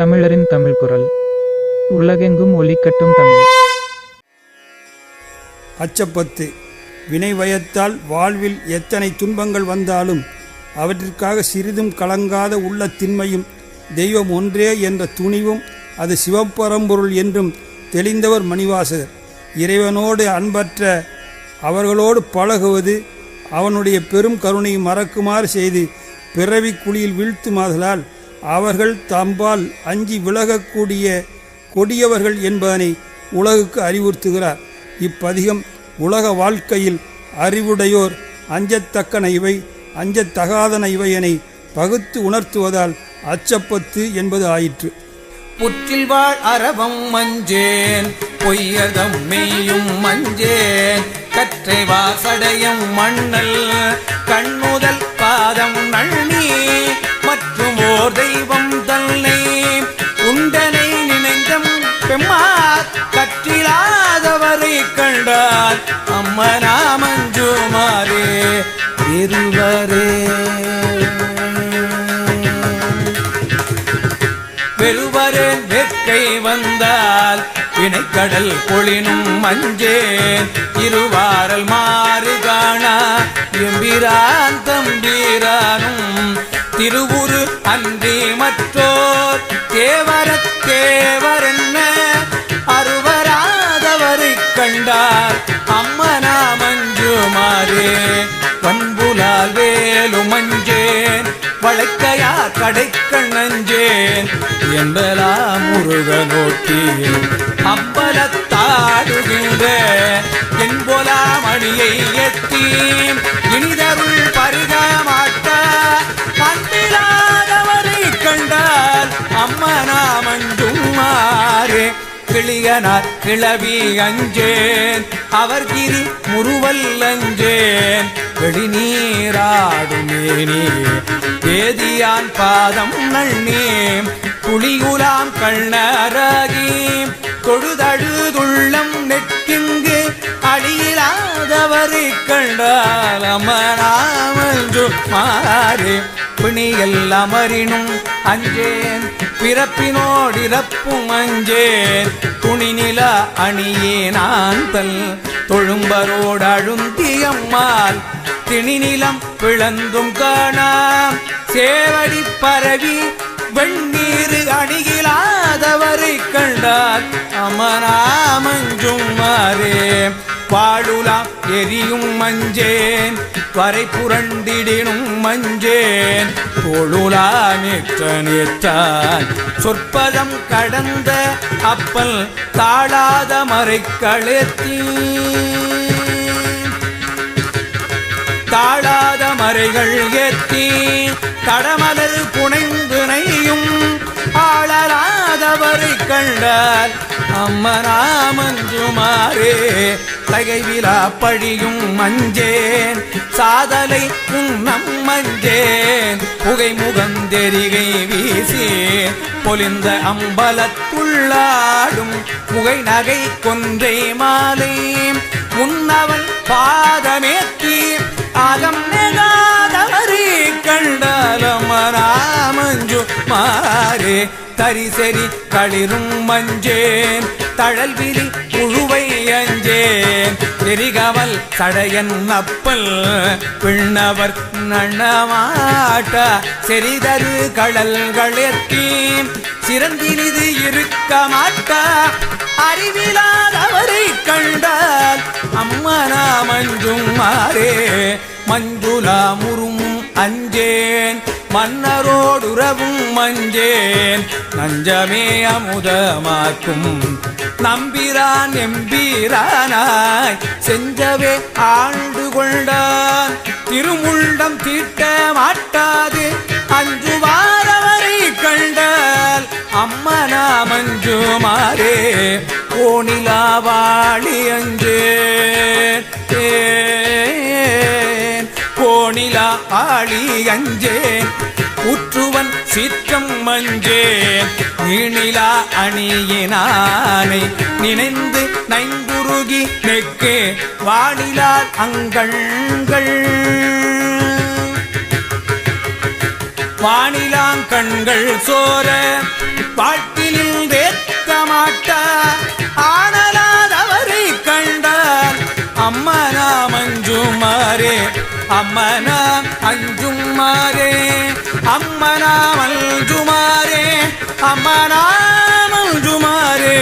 தமிழரின் தமிழ் குரல். உலகெங்கும் ஒலிக்கட்டும் தமிழ். அச்சப்பத்து வினைவயத்தால் வாழ்வில் எத்தனை துன்பங்கள் வந்தாலும் அவற்றிற்காக சிறிதும் கலங்காத உள்ள திண்மையும் தெய்வம் ஒன்றே என்ற துணிவும் அது சிவப்பரம்பொருள் என்றும் தெளிந்தவர் மணிவாசகர். இறைவனோடு அன்பற்ற அவர்களோடு பழகுவது அவனுடைய பெரும் கருணையை மறக்குமாறு செய்து பிறவி குழியில் வீழ்த்துமாதலால் அவர்கள் தம்பால் அஞ்சி விலகக்கூடிய கொடியவர்கள் என்பதனை உலகுக்கு அறிவுறுத்துகிறார். இப்பதிகம் உலக வாழ்க்கையில் அறிவுடையோர் அஞ்சத்தக்கன இவை அஞ்சத்தகாதன இவையனை பகுத்து உணர்த்துவதால் அச்சப்பத்து என்பது ஆயிற்று. புற்றில் வாழ் அரவம் மஞ்சேன் பொய்யதம் மெய்யும் மஞ்சேன் கற்றை வாசடையும் மண்ணல் கண்முத கண்டால் அம்மனா மஞ்சுமாரே இருவரே. பெருவரேன் வெட்கை வந்தால் வினைக்கடல் பொழினும் மஞ்சேன். இருவாரல் மாறு காணா எம்பிரான் தம்பீரானும். திருவுரு அன்றி மற்றோ கடைக்கண்ணஞ்சேன். என்பலா முருக நோக்கி அம்பலத்தாடுகின்ற என்போலா மணியை எத்தி இனிதருள் பருக மாட்டா கண்டால் அம்மனா மஞ்சும் கிளியனார் கிளவி அஞ்சேன். அவர் கிரி முருவல் அஞ்சேன். வெளிநீராடுமேனி வேதியான் பாதம் நன்னே புலியுலாம் கண்ணராகி. தொழுதழுதுள்ளம் நெட்டிங்கு அழியிலாதவரை கண்டால் அமராமன்று மாறே பிணியல் அமரினும் அஞ்சேன் பிறப்பினோடிறப்பும் அஞ்சேன். அணியே நான் தல் தொழும்பரோடு அழுந்தியம்மாள் திணிநிலம் பிளந்தும் காணாம். சேவடி பரவி வெண்ணீர் அணிகிலாதவரை கண்டார். அமராமஞ்சும் மாறே. பாடுலாம் எரியும் மஞ்சேன். வரை புரண்டிடினும் மஞ்சேன். தொழுலா நேற்ற நேற்றான் சொற்பதம் கடந்த அப்பல் தாழாத மறை தாழாத மறைகள் ஏத்தி கடமலர் புனைந்து நெய்யும் அவரை கண்டால் அம்மனாமஞ்சுமாரே தகைவிலா பழியும் மஞ்சேன் சாதலை உன்னம் மஞ்சேன் புகை முகந்தெரிகை வீசி பொலிந்த அம்பலத்துள்ளாடும் புகை நகை கொன்றை மாலை முன்னவன் பாதமேத்தி தரிசெறி களிரும் மஞ்சேன். தழல்விரி புழுவை அஞ்சேன். எரிகவல் சடையன் அப்பல் பின்னவர் நன்னமாட்ட செறிதரு கடல்களெத்தி சிறந்தினிது இருக்க மாட்டா அறிவிலாதவரை கண்டால் அம்மனா மஞ்சும் மாறே. மஞ்சுலா முறும் அஞ்சேன். மன்னரோடுறவும் மஞ்சேன். நஞ்சமே அமுதமாக்கும். நம்பிரான் எம்பீரானாய். செஞ்சவே ஆழ்ந்து கொண்டான். திருமுண்டம் தீட்ட மாட்டாது. அஞ்சு வாரவரை கண்டால் அம்மனா மஞ்சுமாரே. மாறே கோணிலாவாளி அஞ்சேன். கோணிலா ஆளி அஞ்சேன் உற்றுவன் சீற்றம் மஞ்சேன் நீணிலா அணியினானை நினைந்து நைந்துருகி நெக்கே வானிலால் அங்கண்கள். வானிலாங்கண்கள் சோர பாட்டிலில் தேக்க மாட்டா ஆனலாதவரை கண்டால் அஞ்சுமாரே மஞ்சுமாரே அம்மனா அஞ்சுமாரே அம்மனா மஞ்சுமாரே அம்மனா அஞ்சுமாரே